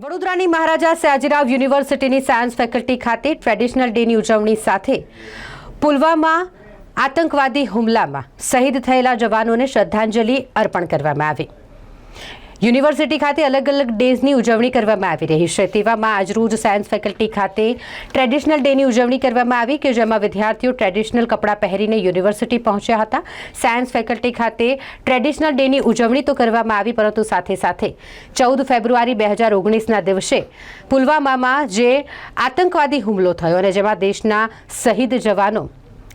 વડોદરાની મહારાજા સયાજીરાવ યુનિવર્સિટીની science faculty ખાતે ટ્રેડિશનલ ડેની ઉજવણી સાથે પુલવામા આતંકવાદી હુમલામાં શહીદ થયેલા જવાનોને શ્રદ્ધાંજલિ અર્પણ કરવામાં આવી. યુનિવર્સિટી ખાતે અલગ અલગ ડેઝની ઉજવણી કરવામાં આવી રહી છે. તેવામાં આજરોજ સાયન્સ ફેકલ્ટી ખાતે ટ્રેડિશનલ ડેની ઉજવણી કરવામાં આવી કે જેમાં વિદ્યાર્થીઓ ટ્રેડિશનલ કપડાં પહેરીને યુનિવર્સિટી પહોંચ્યા હતા. સાયન્સ ફેકલ્ટી ખાતે ટ્રેડિશનલ ડેની ઉજવણી તો કરવામાં આવી, પરંતુ સાથે સાથે ચૌદ ફેબ્રુઆરી બે હજાર ઓગણીસના દિવસે પુલવામામાં જે આતંકવાદી હુમલો થયો અને જેમાં દેશના શહીદ જવાનો,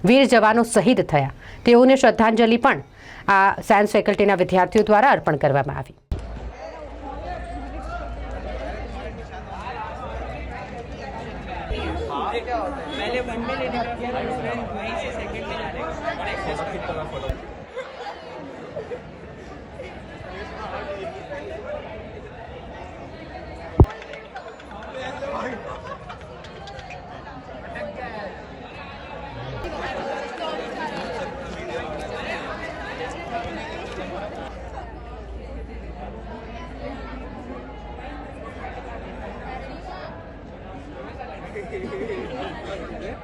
વીર જવાનો શહીદ થયા. તેઓને શ્રદ્ધાંજલિ પણ આ સાયન્સ ફેકલ્ટીના વિદ્યાર્થીઓ દ્વારા અર્પણ કરવામાં આવી. पहले वन में लेने का फिर वहीं से सेकंड में जाने का ね。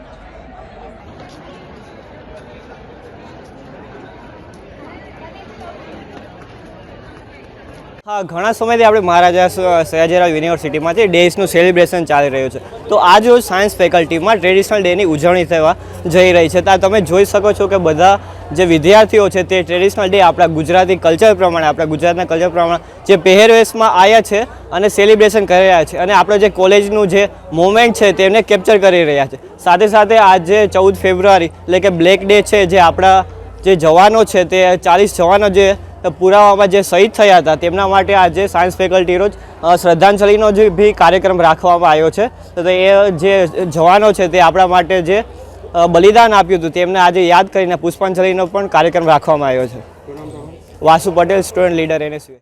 હા, ઘણા સમયથી આપણે મહારાજા સયાજીરાવ યુનિવર્સિટીમાં જે ડેઝનું સેલિબ્રેશન ચાલી રહ્યું છે. તો આજ રોજ સાયન્સ ફેકલ્ટીમાં ટ્રેડિશનલ ડેની ઉજવણી થવા જઈ રહી છે. ત્યાં તમે જોઈ શકો છો કે બધા જે વિદ્યાર્થીઓ છે તે ટ્રેડિશનલ ડે આપણા ગુજરાતી કલ્ચર પ્રમાણે, આપણા ગુજરાતના કલ્ચર પ્રમાણે જે પહેરવેશમાં આવ્યા છે અને સેલિબ્રેશન કરી રહ્યા છે. અને આપણો જે કોલેજનું જે મોમેન્ટ છે તેમને કેપ્ચર કરી રહ્યા છે. સાથે સાથે આજે ચૌદ ફેબ્રુઆરી, એટલે કે બ્લેક ડે છે, જે આપણા જે જવાનો છે તે ચાલીસ જવાનો જે પુરાવામાં જે શહીદ થયા હતા, તેમના માટે આજે સાયન્સ ફેકલ્ટી રોજ શ્રદ્ધાંજલિનો જે બી કાર્યક્રમ રાખવામાં આવ્યો છે. તો એ જે જવાનો છે તે આપણા માટે જે બલિદાન આપ્યું હતું, તેમને આજે યાદ કરીને પુષ્પાંજલિનો પણ કાર્યક્રમ રાખવામાં આવ્યો છે. Vasu Patel, student leader, NSU.